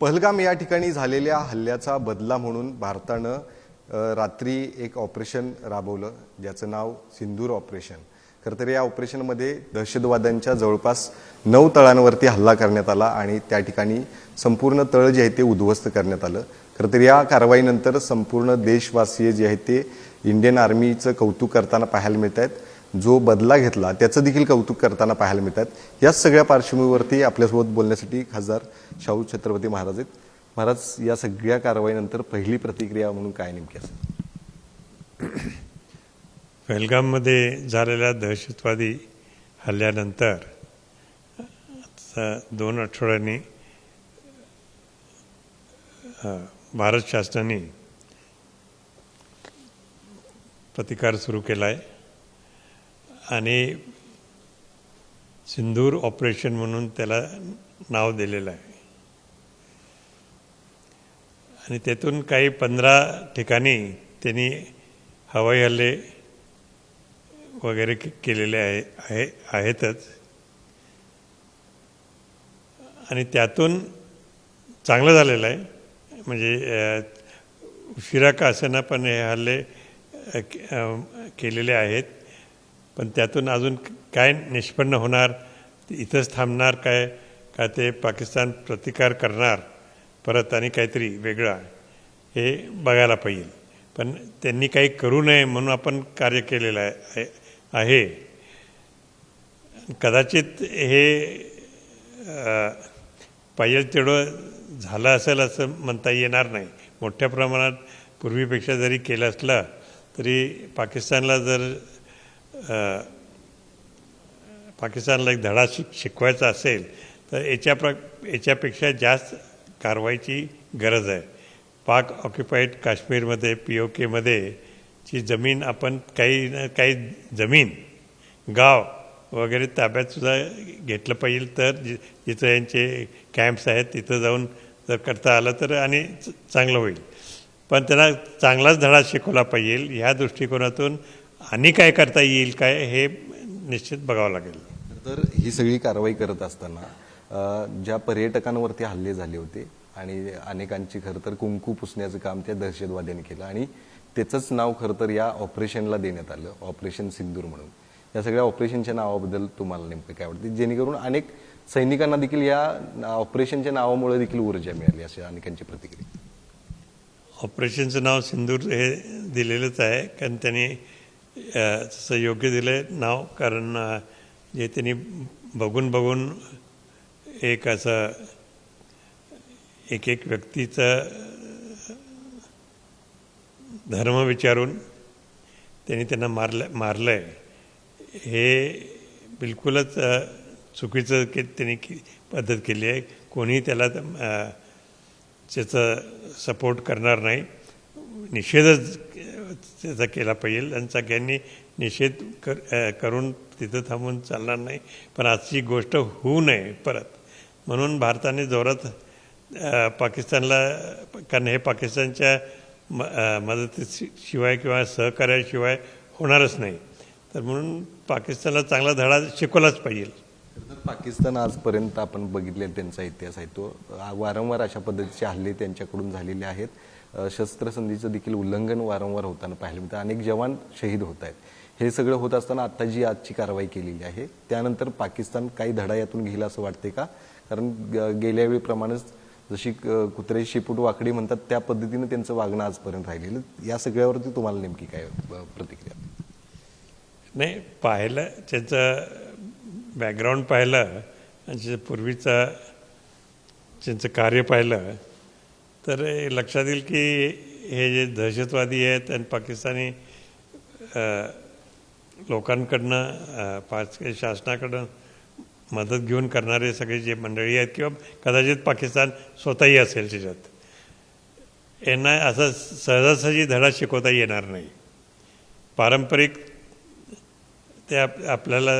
पहलगाम या ठिकाणी झालेल्या हल्ल्याचा बदला म्हणून भारतानं रात्री एक ऑपरेशन राबवलं ज्याचं नाव सिंदूर ऑपरेशन. खरं तर या ऑपरेशनमध्ये दहशतवाद्यांच्या जवळपास नऊ तळांवरती हल्ला करण्यात आला आणि त्या ठिकाणी संपूर्ण तळ जे आहे ते उद्ध्वस्त करण्यात आलं. खरं तर या कारवाईनंतर संपूर्ण देशवासीय जे आहेत ते इंडियन आर्मीचं कौतुक करताना पाहायला मिळत आहेत जो बदला घेतला त्याचं देखील कौतुक करताना पाहायला मिळतात. याच सगळ्या पार्श्वभूमीवरती आपल्यासोबत बोलण्यासाठी खासदार शाहू छत्रपती महाराज आहेत. महाराज या सगळ्या कारवाईनंतर पहिली प्रतिक्रिया म्हणून काय नेमकी असेल? पहलगाममध्ये झालेल्या दहशतवादी हल्ल्यानंतर दोन आठवड्यांनी भारत शासनाने प्रतिकार सुरू केला आहे आणि सिंदूर ऑपरेशन म्हणून त्याला नाव दिलेलं आहे. आणि त्यातून काही पंधरा ठिकाणी त्यांनी हवाई हल्ले वगैरे केलेले आहे आहे आहेतच. आणि त्यातून चांगलं झालेलं आहे. म्हणजे उशिरा का असेना पण हे हल्ले केलेले आहेत. पण त्यातून अजून काय निष्पन्न होणार इथंच थांबणार काय का ते पाकिस्तान प्रतिकार करणार परत आणि काहीतरी वेगळा हे बघायला पाहिजे. पण त्यांनी काही करू नये म्हणून आपण कार्य केलेलं आहे आहे. कदाचित हे पाहिजे तेवढं झालं असेल असं म्हणता येणार नाही. मोठ्या प्रमाणात पूर्वीपेक्षा जरी केलं असलं तरी पाकिस्तानला जर पाकिस्तानला एक धडा शिक शिकवायचा असेल तर याच्या प्र याच्यापेक्षा जास्त कारवाईची गरज आहे. पाक ऑक्युपाईड काश्मीरमध्ये पी ओ केमध्ये ची जमीन आपण काही ना काही जमीन गाव वगैरे ताब्यातसुद्धा घेतलं पाहिजे तर जि जिथं यांचे कॅम्प्स आहेत तिथं जाऊन जर करता आलं तर आणि च- चांगलं होईल. पण त्यांना चांगलाच धडा शिकवला पाहिजे ह्या दृष्टिकोनातून आणि काय करता येईल काय हे निश्चित बघावं लागेल. तर ही सगळी कारवाई करत असताना ज्या पर्यटकांवरती हल्ले झाले होते आणि अनेकांची खरं तर कुंकू पुसण्याचं काम त्या दहशतवाद्यांनी केलं आणि त्याचंच नाव खरं तर या ऑपरेशनला देण्यात आलं ऑपरेशन सिंदूर म्हणून. या सगळ्या ऑपरेशनच्या नावाबद्दल तुम्हाला नेमकं काय वाटतं? जेणेकरून अनेक सैनिकांना देखील या ऑपरेशनच्या नावामुळे देखील ऊर्जा मिळाली अशी अनेकांची प्रतिक्रिया. ऑपरेशनचं नाव सिंदूर हे दिलेलंच आहे कारण त्यांनी तसं योग्य दिलं आहे नाव कारण जे त्यांनी बघून बघून एक असं एक एक व्यक्तीचं धर्म विचारून त्यांनी त्यांना मारलं मारलं आहे हे बिलकुलच चुकीचं के त्यांनी पद्धत केली आहे. कोणीही त्याला अ, त्याचं सपोर्ट करणार नाही. निषेधच त्याचा केला पाहिजे. आणि सगळ्यांनी निषेध कर करून तिथं थांबून चालणार नाही. पण आजची गोष्ट होऊ नये परत. म्हणून भारताने जोरात पाकिस्तानला कारण हे पाकिस्तानच्या म मदतीशिवाय किंवा सहकार्याशिवाय होणारच नाही. तर म्हणून पाकिस्तानला चांगला धडा शिकवलाच पाहिजे. तर पाकिस्तान आजपर्यंत आपण बघितले त्यांचा इतिहास आहे तो. वारंवार अशा पद्धतीचे हल्ले त्यांच्याकडून झालेले आहेत. शस्त्रसंधीचं देखील उल्लंघन वारंवार होताना पाहायला मिळतं म्हणजे अनेक जवान शहीद होत आहेत. हे सगळं होत असताना आता जी आजची कारवाई केलेली आहे त्यानंतर पाकिस्तान काही धडा यातून घेईल असं वाटते का? कारण ग- गेल्या वेळीप्रमाणेच जशी क- शेपूट वाकडी म्हणतात त्या पद्धतीनं त्यांचं वागणं आजपर्यंत राहिलेलं या सगळ्यावरती तुम्हाला नेमकी काय प्रतिक्रिया नाही पाहिलं त्याचं बॅकग्राऊंड पाहिलं आणि त्याचं पूर्वीचं त्यांचं कार्य पाहिलं तर हे लक्षात येईल की हे जे दहशतवादी आहेत आणि पाकिस्तानी लोकांकडनं पाच शासनाकडनं मदत घेऊन करणारे सगळे जे मंडळी आहेत किंवा कदाचित पाकिस्तान स्वतःही असेल त्याच्यात यांना असं सहजासहजी धडा शिकवता येणार नाही. पारंपरिक ते आप आपल्याला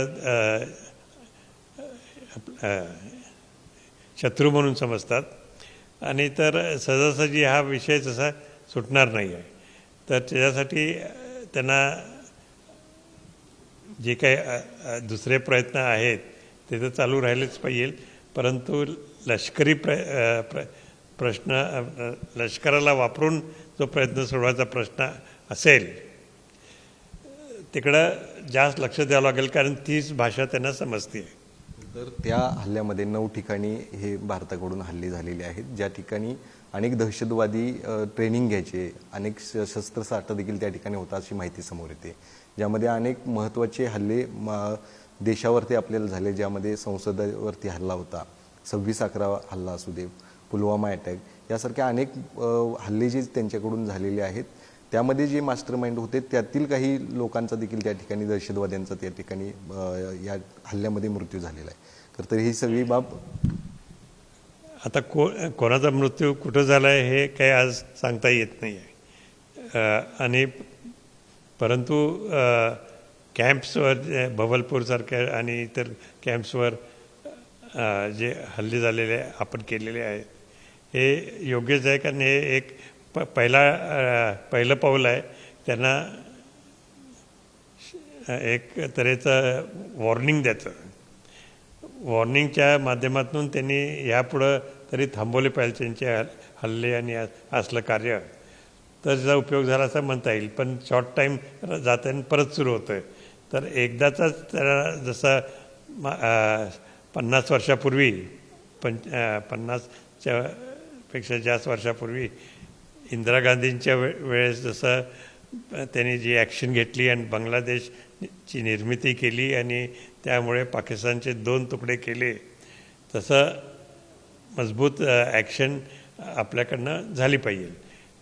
शत्रू म्हणून समजतात. आणि तर सहजासहजी हा विषय तसा सुटणार नाही आहे. तर त्याच्यासाठी त्यांना जे काही दुसरे प्रयत्न आहेत ते तर चालू राहिलेच पाहिजे. परंतु लष्करी प्र प्र प्रश्न लष्कराला वापरून जो प्रयत्न सोडवायचा प्रश्न असेल तिकडं जास्त लक्ष द्यावं लागेल कारण तीच भाषा त्यांना समजते. तर त्या हल्ल्यामध्ये नऊ ठिकाणी हे भारताकडून हल्ले झालेले आहेत. ज्या ठिकाणी अनेक दहशतवादी ट्रेनिंग घ्यायचे अनेक श- शस्त्रसाठा देखील त्या ठिकाणी होता अशी माहिती समोर येते. ज्यामध्ये अनेक महत्त्वाचे हल्ले म- देशावरती आपल्याला झाले ज्यामध्ये संसदेवरती हल्ला होता. सव्वीस अकरा हल्ला असू दे पुलवामा अटॅक यासारख्या अनेक हल्ले जे त्यांच्याकडून झालेले आहेत त्यामध्ये जे मास्टर माइंड होते त्यातील काही लोकांचा देखील त्या ठिकाणी दहशतवाद्यांचा त्या ठिकाणी या हल्ल्यामध्ये मृत्यू झालेला आहे. तर ही सगळी बाब आता को कोणाचा मृत्यू कुठं झाला आहे हे काही आज सांगता येत नाही आहे आणि परंतु कॅम्प्सवर जे भवलपूरसारख्या आणि इतर कॅम्प्सवर जे हल्ले झालेले आपण केलेले आहेत हे योग्यच आहे कारण हे एक प पहिला पहिलं पाऊल आहे. त्यांना एक तऱ्हेचं वॉर्निंग द्यायचं. वॉर्निंगच्या माध्यमातून त्यांनी ह्यापुढं तरी थांबवले पाहिजे त्यांचे हल- हल्ले आणि असलं कार्य. तर त्याचा उपयोग झाला असं म्हणता येईल. पण शॉर्ट टाईम जाताना परत सुरू होतं आहे तर एकदाचाच त्याला जसं पन्नास वर्षापूर्वी पंच पन्नासच्या पेक्षा जास्त वर्षापूर्वी इंदिरा गांधींच्या वे वेळेस जसं त्यांनी जी ॲक्शन घेतली आणि बांगलादेशची निर्मिती केली आणि त्यामुळे पाकिस्तानचे दोन तुकडे केले तसं मजबूत ॲक्शन आपल्याकडनं झाली पाहिजे.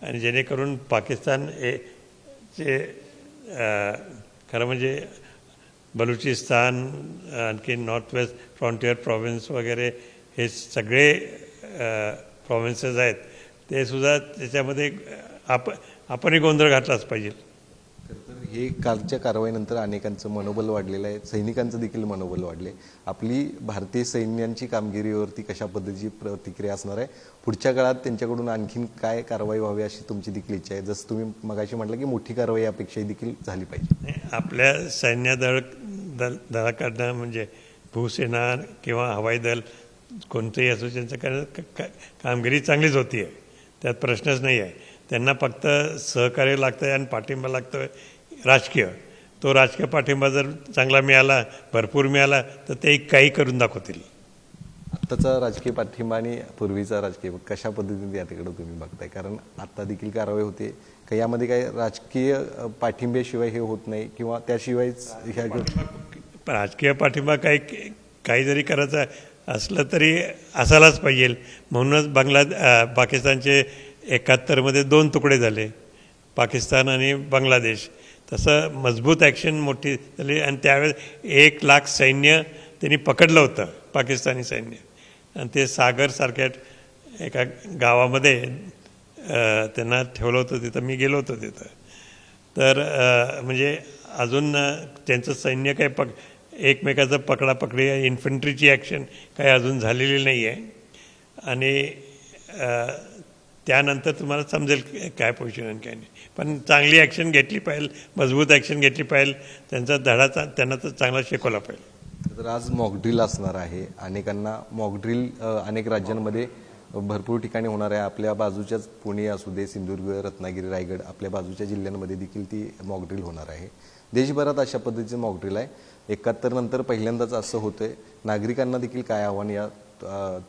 आणि जेणेकरून पाकिस्तान ए चे खरं म्हणजे बलुचिस्तान आणखी नॉर्थ वेस्ट फ्रॉन्टियर प्रॉव्हिन्स वगैरे हे सगळे प्रॉव्हिन्सेस आहेत ते सुद्धा त्याच्यामध्ये आप आपणही गोंधळ घातलाच पाहिजे. तर हे कालच्या कारवाईनंतर अनेकांचं मनोबल वाढलेलं आहे. सैनिकांचं देखील मनोबल वाढले. आपली भारतीय सैन्यांची कामगिरीवरती कशा पद्धतीची प्रतिक्रिया असणार आहे? पुढच्या काळात त्यांच्याकडून आणखीन काय कारवाई व्हावी अशी तुमची देखील इच्छा आहे? जसं तुम्ही मगाशी म्हटलं की मोठी कारवाई अपेक्षाही देखील झाली पाहिजे. आपल्या सैन्य दळ दल दलाकडनं म्हणजे भूसेना किंवा हवाई दल कोणतंही असो त्यांचं कामगिरी चांगलीच होती आहे त्यात प्रश्नच नाही आहे. त्यांना फक्त सहकार्य लागतं आहे आणि पाठिंबा लागतो आहे राजकीय. तो राजकीय पाठिंबा जर चांगला मिळाला भरपूर मिळाला तर ते काही करून दाखवतील. आत्ताचा राजकीय पाठिंबा आणि पूर्वीचा राजकीय कशा पद्धतीने याकडे तुम्ही बघताय? कारण आता देखील कारवाई होते. का यामध्ये काही राजकीय पाठिंब्याशिवाय हे होत नाही किंवा त्याशिवायच ह्या राजकीय पाठिंबा काही काही जरी करायचं असलं तरी असायलाच पाहिजे. म्हणूनच बांगला पाकिस्तानचे एकाहत्तरमध्ये दोन तुकडे झाले. पाकिस्तान आणि बांगलादेश. तसं मजबूत ॲक्शन मोठी झाली आणि त्यावेळेस एक लाख सैन्य त्यांनी पकडलं होतं पाकिस्तानी सैन्य. आणि ते सागरसारख्या एका गावामध्ये त्यांना ठेवलं होतं तिथं. मी गेलो होतो तिथं. तर म्हणजे अजून त्यांचं सैन्य काही पक एकमेकाचं पकडापकडी इन्फंट्रीची ॲक्शन काही अजून झालेली नाही आहे आणि त्यानंतर तुम्हाला समजेल काय पोझिशन आणि काय नाही. पण चांगली ॲक्शन घेतली पाहिजे मजबूत ॲक्शन घेतली पाहिजे त्यांचा धडा त्यांना तर चांगला शिकवला पाहिजे. तर आज मॉकड्रिल असणार आहे. अनेकांना मॉकड्रिल अनेक राज्यांमध्ये भरपूर ठिकाणी होणार आहे. आपल्या बाजूच्याच पुणे असू दे सिंधुदुर्ग रत्नागिरी रायगड आपल्या बाजूच्या जिल्ह्यांमध्ये देखील ती मॉकड्रिल होणार आहे. देशभरात अशा पद्धतीचं मॉकड्रिल आहे. एकाहत्तर नंतर पहिल्यांदाच असं होतंय. नागरिकांना देखील काय आव्हान या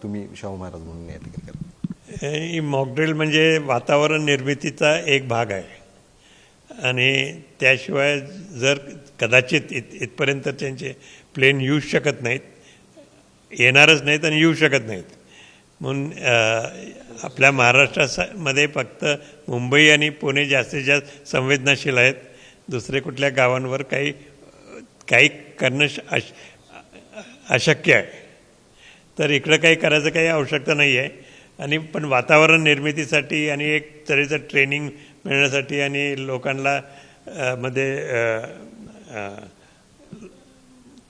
तुम्ही शाहू महाराज म्हणून या ठिकाणी करा. मॉकड्रिल म्हणजे वातावरण निर्मितीचा एक भाग आहे. आणि त्याशिवाय जर कदाचित इत इथपर्यंत त्यांचे प्लेन येऊ शकत नाहीत येणारच नाहीत आणि येऊ शकत नाहीत. म्हणून आपल्या महाराष्ट्रामध्ये फक्त मुंबई आणि पुणे जास्तीत जास्त संवेदनशील आहेत. दुसरे कुठल्या गावांवर काही काही करणं श- अश अशक्य आहे. तर इकडं काही करायचं काही आवश्यकता नाही आहे आणि पण वातावरण निर्मितीसाठी आणि एक तऱ्हेचं ट्रेनिंग मिळण्यासाठी आणि लोकांना मध्ये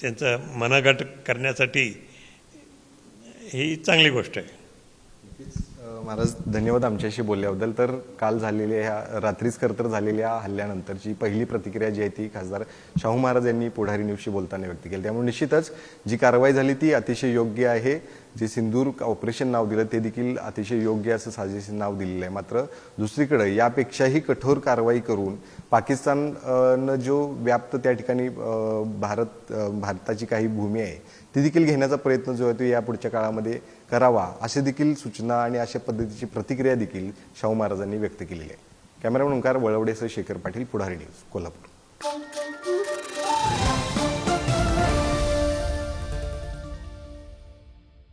त्यांचं मनगट करण्यासाठी ही चांगली गोष्ट आहे. महाराज धन्यवाद आमच्याशी बोलल्याबद्दल. तर काल झालेल्या ह्या रात्रीच खरं झालेल्या हल्ल्यानंतरची पहिली प्रतिक्रिया जी आहे ती खासदार शाहू महाराज यांनी पुढारी न्यूजशी बोलताना व्यक्त केली. त्यामुळे निश्चितच जी कारवाई झाली ती अतिशय योग्य आहे. जे सिंदूर ऑपरेशन नाव दिलं ते देखील अतिशय योग्य असं साजेसे नाव दिलेलं आहे. मात्र दुसरीकडे यापेक्षाही कठोर कारवाई करून पाकिस्तान न जो व्याप्त त्या ठिकाणी भारत भारताची काही भूमी आहे ती देखील घेण्याचा प्रयत्न जो आहे तो या पुढच्या काळामध्ये करावा असे देखील सूचना आणि अशा पद्धतीची प्रतिक्रिया देखील शाहू महाराजांनी व्यक्त केलेली आहे. कॅमेरामन ओंकार वळवडेसह शेखर पाटील पुढारी न्यूज कोल्हापूर.